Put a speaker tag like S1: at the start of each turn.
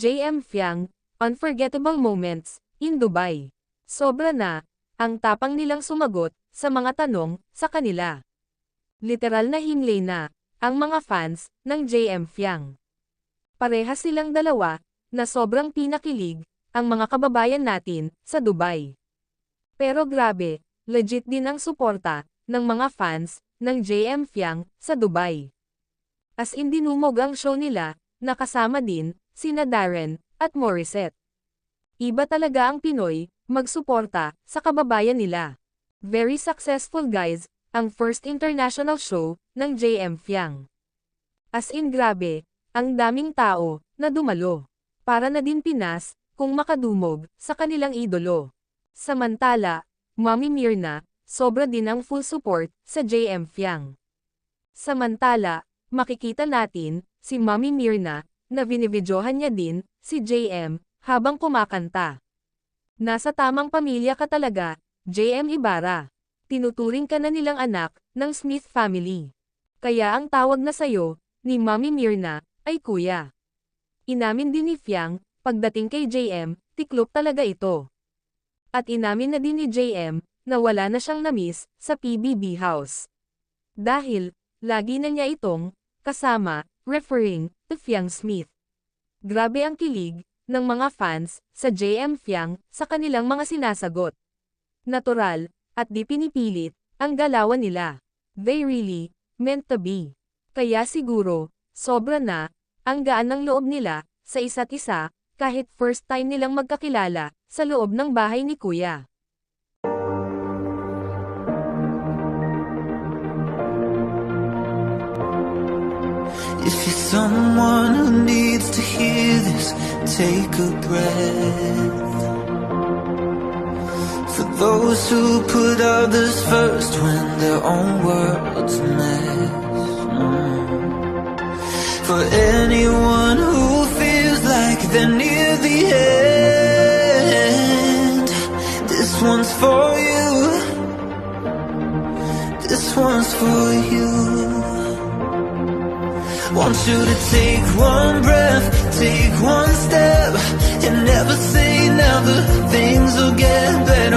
S1: JM Fiang, Unforgettable Moments, in Dubai. Sobra na, ang tapang nilang sumagot, sa mga tanong, sa kanila. Literal na hinlay na, ang mga fans, ng JM Fiang. Parehas silang dalawa, na sobrang pinakilig, ang mga kababayan natin, sa Dubai. Pero grabe, legit din ang suporta, ng mga fans, ng JM Fiang, sa Dubai. As in dinumog ang show nila, nakasama din, sina Darren, at Morissette. Iba talaga ang Pinoy, magsuporta, sa kababayan nila. Very successful guys, ang first international show, ng JM Fiang. As in grabe, ang daming tao, na dumalo. Para na din Pinas, kung makadumog, sa kanilang idolo. Samantala, Mami Mirna, sobra din ang full support, sa JM Fiang. Samantala, makikita natin, si Mami Mirna, na binibidyohan niya din, si JM, habang kumakanta. Nasa tamang pamilya ka talaga, JM Ibarra. Tinuturing ka na nilang anak, ng Smith family. Kaya ang tawag na sayo, ni Mami Mirna, ay kuya. Inamin din ni Fiang, pagdating kay JM, tiklop talaga ito. At inamin na din ni JM, na wala na siyang namiss, sa PBB house. Dahil, lagi na niya itong, kasama, referring, to Fiang Smith. Grabe ang kilig, ng mga fans, sa JM Fiang, sa kanilang mga sinasagot. Natural, at di pinipilit, ang galawan nila. They really, meant to be. Kaya siguro, sobra na, ang gaan ng loob nila, sa isa't isa, kahit first time nilang magkakilala, sa loob ng bahay ni Kuya.
S2: If you're someone who needs to hear this, take a breath. For those who put others first when their own world's a mess. Mm. For anyone who feels like they're near the end, this one's for you. This one's for you. Want you to take one breath, take one step, and never say never. Things will get better.